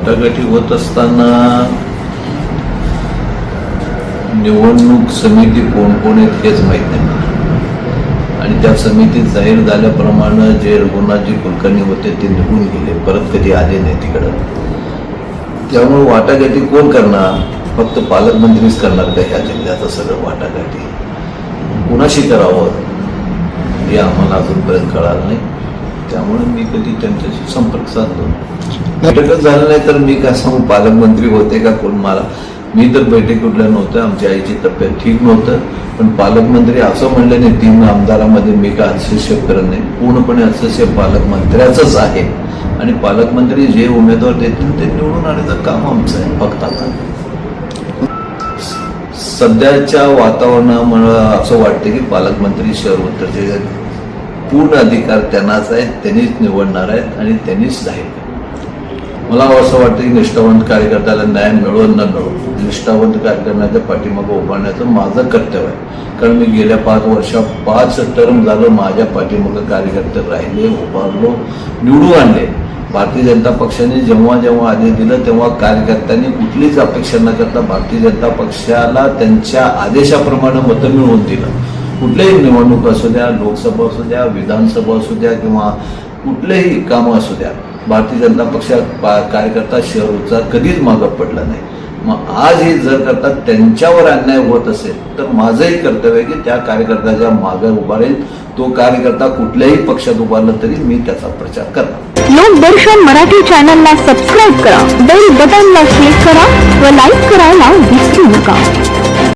गटागटी होत असताना निवडणूक समिती कोण कोण आहेत हेच माहीत नाही. आणि त्या समितीत जाहीर झाल्याप्रमाणे जे रघुनाथजी कुलकर्णी होते ते निघून गेले. परत कधी आले नाही तिकडं. त्यामुळे वाटाघाटी कोण करणार? फक्त पालकमंत्रीच करणार का ह्या जिल्ह्याचं सगळं वाटाघाटी? कुणाशी करावं? हे आम्हाला अजूनपर्यंत कळालं नाही. त्यामुळे मी कधी त्यांच्याशी संपर्क साधलो नाही. बैठकच झालं नाही तर मी काय सांगू पालकमंत्री होते का कोण मला? मी तर बैठक कुठल्या नव्हतं आमच्या आईची तब्येत ठीक नव्हतं. पण पालकमंत्री असं म्हणलं नाही तीन आमदारामध्ये मी काय हस्तक्षेप करत नाही. पूर्णपणे हस्तक्षेप पालकमंत्र्याचंच आहे. आणि पालकमंत्री जे उमेदवार देतील ते निवडून आणायचं काम आमचं आहे फक्त आता. सध्याच्या वातावरणामुळे असं वाटतं की पालकमंत्री शहर उत्तरचे पूर्ण अधिकार त्यांनाच आहेत त्यांनीच निवडणार आहेत आणि त्यांनीच जाहीर मला असं वाटतं की निष्ठावंत कार्यकर्त्याला न्याय मिळो न मिळो निष्ठावंत कार्यकर्त्याच्या पाठीमागं उभारण्याचं माझं कर्तव्य आहे. कारण मी गेल्या पाच वर्षात पाच टर्म झालं माझ्या पाठीमागं कार्यकर्ते राहिले उभारलो निवडून आणले. भारतीय जनता पक्षाने जेव्हा जेव्हा आदेश दिलं तेव्हा कार्यकर्त्यांनी कुठलीच अपेक्षा न करता भारतीय जनता पक्षाला त्यांच्या आदेशाप्रमाणे मतं मिळवून दिलं. कुठल्याही निवडणूक असू द्या लोकसभा असू द्या विधानसभा असू द्या किंवा कुठलेही कामं असू द्या भारतीय जनता पक्षात पा- कार्यकर्ता शहरचा कधीच मागं पडला नाही. मग आज हे जर करता त्यांच्यावर अन्याय होत असेल तर माझंही कर्तव्य आहे की त्या कार्यकर्त्याच्या मागं उभारेल तो कार्यकर्ता कुठल्याही पक्षात उभारला तरी मी त्याचा प्रचार करणार. लोकदर्शन मराठी चॅनलला सबस्क्राईब करा. बेल बटनला क्लिक करा व लाईक करायला विसरू नका.